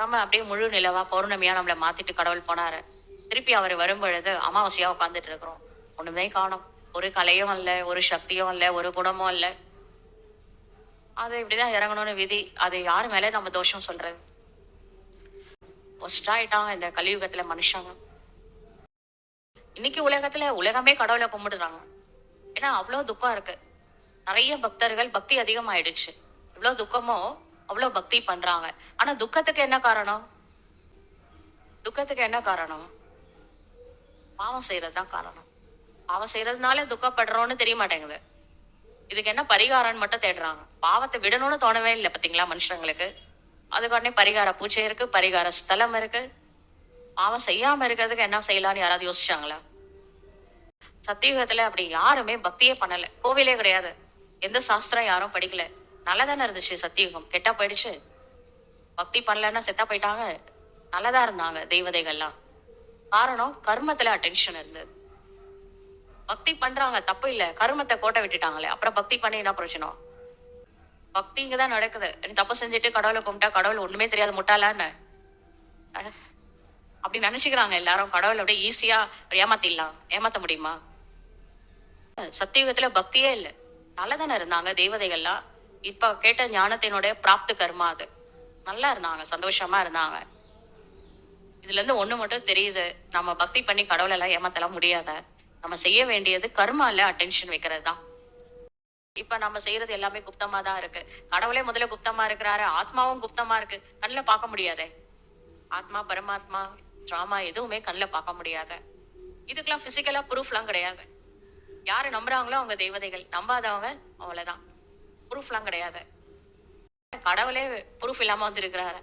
நம்ம அப்படியே முழு நிலவா பௌர்ணமியா நம்மளை மாத்திட்டு கடவுள் போனாரு. திருப்பி அவர் வரும்பொழுது அமாவாசையா உட்காந்துட்டு இருக்கிறோம் ஒண்ணுமே காணோம். ஒரு கலையும் இல்ல ஒரு சக்தியும் இல்ல ஒரு குணமும் இல்ல. அது இப்படிதான் இறங்கணும்னு விதி. அது யாரு மேல நம்ம தோஷம் சொல்றது? ஒஸ்ட் ஆயிட்டாங்க இந்த கலியுகத்துல மனுஷங்க. இன்னைக்கு உலகத்துல உலகமே கடவுளை கும்பிடுறாங்க. ஏன்னா அவ்வளோ துக்கம் இருக்கு. நிறைய பக்தர்கள் பக்தி அதிகமாயிடுச்சு. இவ்வளோ துக்கமோ அவ்வளோ பக்தி பண்றாங்க. ஆனா துக்கத்துக்கு என்ன காரணம்? துக்கத்துக்கு என்ன காரணம்? பாவம் செய்யறது தான் காரணம். பாவம் செய்யறதுனால துக்கப்படுறோம்னு தெரிய மாட்டேங்குது. இதுக்கு என்ன பரிகாரம்னு மட்டும் தேடுறாங்க. பாவத்தை விடணும்னு தோணவே இல்லை பார்த்தீங்களா மனுஷங்களுக்கு? அதுக்கு உடனே பரிகார பூச்சை இருக்கு பரிகார ஸ்தலம் இருக்கு. பாவம் செய்யாம இருக்கிறதுக்கு என்ன செய்யலாம்னு யாராவது யோசிச்சாங்களா? சத்தியுகத்துல அப்படி யாருமே பக்தியே பண்ணல. கோவிலே கிடையாது. எந்த சாஸ்திரம் யாரும் படிக்கல. நல்லதானே இருந்துச்சு சத்தியுகம்? கெட்டா போயிடுச்சு. பக்தி பண்ணலன்னா செத்தா போயிட்டாங்க. நல்லதா இருந்தாங்க தெய்வதைகள்லாம். காரணம் கர்மத்துல அட்டென்ஷன் இருந்தது. பக்தி பண்றாங்க தப்பு இல்ல. கர்மத்தை கோட்டை விட்டுட்டாங்களே. அப்புறம் பக்தி பண்ணி என்ன பிரயோஜனம்? பக்தி இங்கதான் நடக்குது. நீ தப்பு செஞ்சுட்டு கடவுளை கும்பிட்டா கடவுள் ஒண்ணுமே தெரியாது முட்டாளான்னு அப்படி நினைச்சுக்கிறாங்க எல்லாரும். கடவுளை அப்படியே ஈஸியா ஏமாத்திடலாம். ஏமாத்த முடியுமா? சத்தியுகத்துல பக்தியே இல்லை. நல்லதானே இருந்தாங்க தெய்வதைகள்லாம். இப்ப கேட்ட ஞானத்தினுடைய பிராப்து கர்மா அது. நல்லா இருந்தாங்க சந்தோஷமா இருந்தாங்க. இதுல இருந்து ஒண்ணு மட்டும் தெரியுது நம்ம பக்தி பண்ணி கடவுளை எல்லாம் ஏமாத்தலாம் முடியாத. நம்ம செய்ய வேண்டியது கர்மால அட்டென்ஷன் வைக்கிறது தான். இப்ப நம்ம செய்யறது எல்லாமே குப்தமா தான் இருக்கு. கடவுளே முதல்ல குப்தமா இருக்கிறாரு ஆத்மாவும் குப்தமா இருக்கு. கண்ணில் பார்க்க முடியாதே. ஆத்மா பரமாத்மா ட்ராமா எதுவுமே கண்ணில் பார்க்க முடியாத. இதுக்கெல்லாம் பிசிக்கலா ப்ரூஃப்லாம் கிடையாது. யாரு நம்புறாங்களோ அவங்க தெய்வதைகள் நம்பாதவங்க அவ்வளவுதான். ப்ரூஃப்லாம் கிடையாது. கடவுளே ப்ரூஃப் இல்லாமல் வந்திருக்கிறாரு.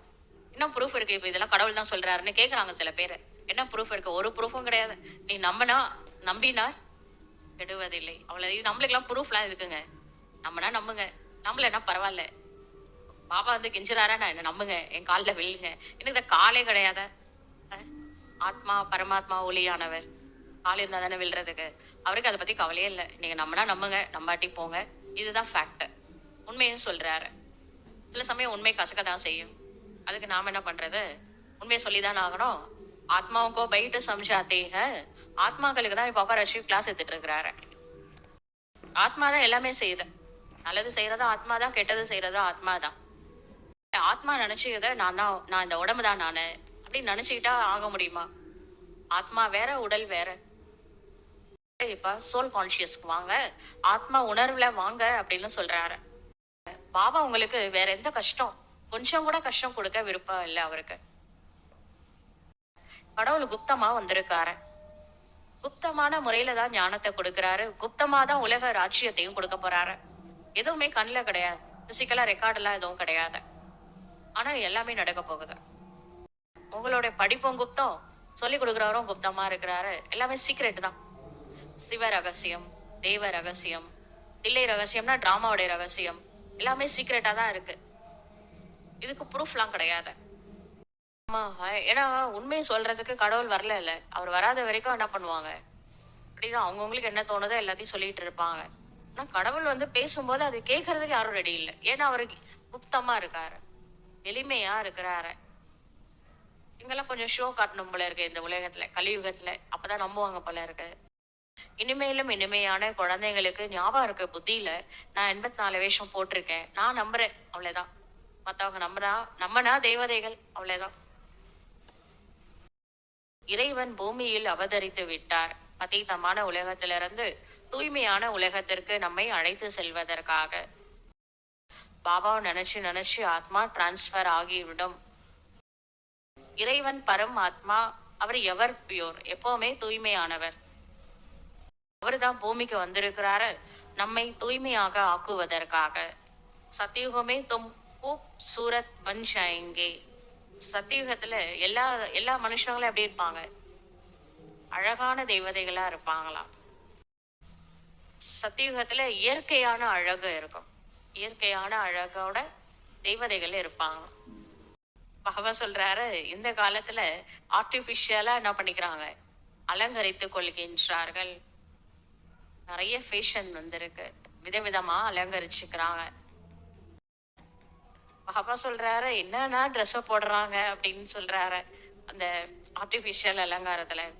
என்ன ப்ரூஃப் இருக்கு? இப்போ இதெல்லாம் கடவுள் தான் சொல்றாருன்னு கேட்குறாங்க சில பேர். என்ன ப்ரூஃப் இருக்கு? ஒரு ப்ரூஃபும் கிடையாது. நீ நம்பினா நம்பினார் கெடுவதில்லை. அவ்வளோ இது நம்மளுக்கெல்லாம் ப்ரூஃப்லாம் இருக்குங்க நம்மனா நம்புங்க. நம்மள பரவாயில்ல. பாபா வந்து கெஞ்சுறாரா? நான் என்ன நம்புங்க? என் காலில் விழுங்க. எனக்கு இந்த காலே கிடையாத? ஆத்மா பரமாத்மா ஒளியானவர். கால் இருந்தால் தானே விழுறதுக்கு. அவருக்கு அதை பற்றி கவலையே இல்லை. நீங்கள் நம்மனா நம்புங்க. நம்பாட்டி போங்க. இதுதான் ஃபேக்ட் உண்மையும் சொல்றாரு. சில சமயம் உண்மை கசக்க தான் செய்யும். அதுக்கு நாம என்ன பண்றது? உண்மையை சொல்லிதான் ஆகணும். ஆத்மாவுக்கோ பயிட்டு சம்சாத்தேக ஆத்மாக்களுக்கு தான் இப்போ உட்கார வச்சு கிளாஸ் எடுத்துட்டு இருக்கிறாரு. ஆத்மா தான் எல்லாமே செய்யுது. நல்லது செய்யறதா ஆத்மா தான் கெட்டது செய்யறதா ஆத்மா தான். ஆத்மா நினைச்சுக்கிறத நான் தான் நான் இந்த உடம்பு தான் நானு. அப்படின்னு நினைச்சுக்கிட்டா ஆக முடியுமா? ஆத்மா வேற உடல் வேற. இப்ப சோல் கான்சியஸ்க்கு வாங்க. ஆத்மா உணர்வுல வாங்க அப்படின்னு சொல்றாரு. பாபா உங்களுக்கு வேற எந்த கஷ்டம்? கொஞ்சம் கூட கஷ்டம் கொடுக்க விருப்பம் இல்லை அவருக்கு. கடவுள் குப்தமா வந்திருக்காரு. குப்தமான முறையில தான் ஞானத்தை கொடுக்கறாரு. குப்தமா தான் உலக ராஜ்யத்தையும் கொடுக்க போறாரு. எதுவுமே கண்ணில் கிடையாது. பிசிக்கலா ரெக்கார்டெல்லாம் எதுவும் கிடையாது. ஆனா எல்லாமே நடக்க போகுது. உங்களுடைய படிப்பும் குப்தம். சொல்லி கொடுக்குறவரும் குப்தமா இருக்கிறாரு. எல்லாமே சீக்ரெட் தான். சிவ ரகசியம் தெய்வ ரகசியம் தில்லை ரகசியம்னா டிராமாவுடைய ரகசியம். எல்லாமே சீக்ரெட்டாக தான் இருக்கு. இதுக்கு ப்ரூஃப்லாம் கிடையாது. ஆமா ஏன்னா உண்மையை சொல்றதுக்கு கடவுள் வரல இல்ல அவர் வராத வரைக்கும் என்ன பண்ணுவாங்க? அப்படின்னா அவங்கவுங்களுக்கு என்ன தோணுதோ எல்லாத்தையும் சொல்லிட்டு இருப்பாங்க. ஆனா கடவுள் வந்து பேசும்போது அது கேட்கறதுக்கு யாரும் ரெடி இல்லை. ஏன்னா அவரு குப்தமா இருக்காரு. எளிமையா இருக்கிறாரு. இங்கெல்லாம் கொஞ்சம் ஷோ காட்டணும் போல இருக்கு இந்த உலகத்துல கலியுகத்துல. அப்பதான் நம்புவாங்க போல இருக்கு. இனிமேலும் இனிமையான குழந்தைங்களுக்கு ஞாபகம் இருக்க புத்தியில நான் எண்பத்தி நாலு வேஷம் போட்டிருக்கேன். நான் நம்புறேன். அவ்வளவுதான். மத்தவங்க நம்புனா நம்மனா தேவதைகள். அவ்வளவுதான். இறைவன் பூமியில் அவதரித்து விட்டார். அதீதமான உலகத்திலிருந்து தூய்மையான உலகத்திற்கு நம்மை அழைத்து செல்வதற்காக. பாபாவை நினைச்சு நினைச்சு ஆத்மா டிரான்ஸ்ஃபர் ஆகிவிடும். இறைவன் பரம் ஆத்மா அவர் எவர் பியூர்? எப்பவுமே தூய்மையானவர். அவர்தான் பூமிக்கு வந்திருக்கிறாரு. நம்மை தூய்மையாக ஆக்குவதற்காக. சத்தியுகமே தும் கூப் சூரத் பன் ஜாயேங்கே சத்தியுகத்துல எல்லா எல்லா மனுஷங்களும் எப்படி இருப்பாங்க? அழகான தெய்வதைகளா இருப்பாங்களாம். சத்தியுகத்துல இயற்கையான அழகு இருக்கும். இயற்கையான அழகோட தெய்வதைகள் இருப்பாங்க. பகவா சொல்றாரு இந்த காலத்துல ஆர்டிபிஷியலா என்ன பண்ணிக்கிறாங்க? அலங்கரித்துக் கொள்கின்றார்கள். நிறைய ஃபேஷன் வந்திருக்கு. விதவிதமா அலங்கரிச்சுக்கிறாங்க. பாபா சொல்றாரு என்னன்னா ட்ரெஸ்ஸை போடுறாங்க அப்படின்னு சொல்றாரு. அந்த ஆர்டிஃபிஷியல் அலங்காரத்துல.